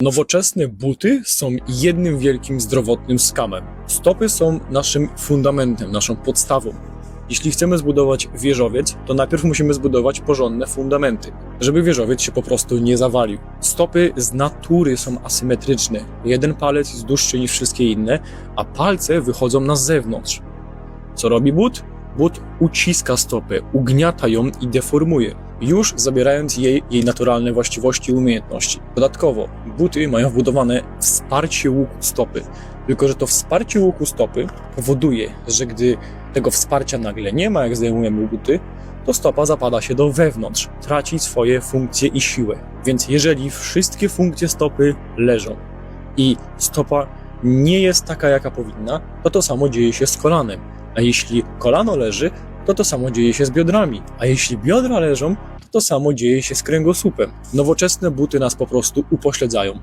Nowoczesne buty są jednym wielkim zdrowotnym skamem. Stopy są naszym fundamentem, naszą podstawą. Jeśli chcemy zbudować wieżowiec, to najpierw musimy zbudować porządne fundamenty, żeby wieżowiec się po prostu nie zawalił. Stopy z natury są asymetryczne. Jeden palec jest dłuższy niż wszystkie inne, a palce wychodzą na zewnątrz. Co robi but? But uciska stopę, ugniata ją i deformuje, już zabierając jej jej naturalne właściwości i umiejętności. Dodatkowo, buty mają wbudowane wsparcie łuku stopy, tylko że to wsparcie łuku stopy powoduje, że gdy tego wsparcia nagle nie ma, jak zdejmujemy buty, to stopa zapada się do wewnątrz, traci swoje funkcje i siłę. Więc jeżeli wszystkie funkcje stopy leżą i stopa nie jest taka, jaka powinna, to to samo dzieje się z kolanem. A jeśli kolano leży, to to samo dzieje się z biodrami. A jeśli biodra leżą, to samo dzieje się z kręgosłupem. Nowoczesne buty nas po prostu upośledzają.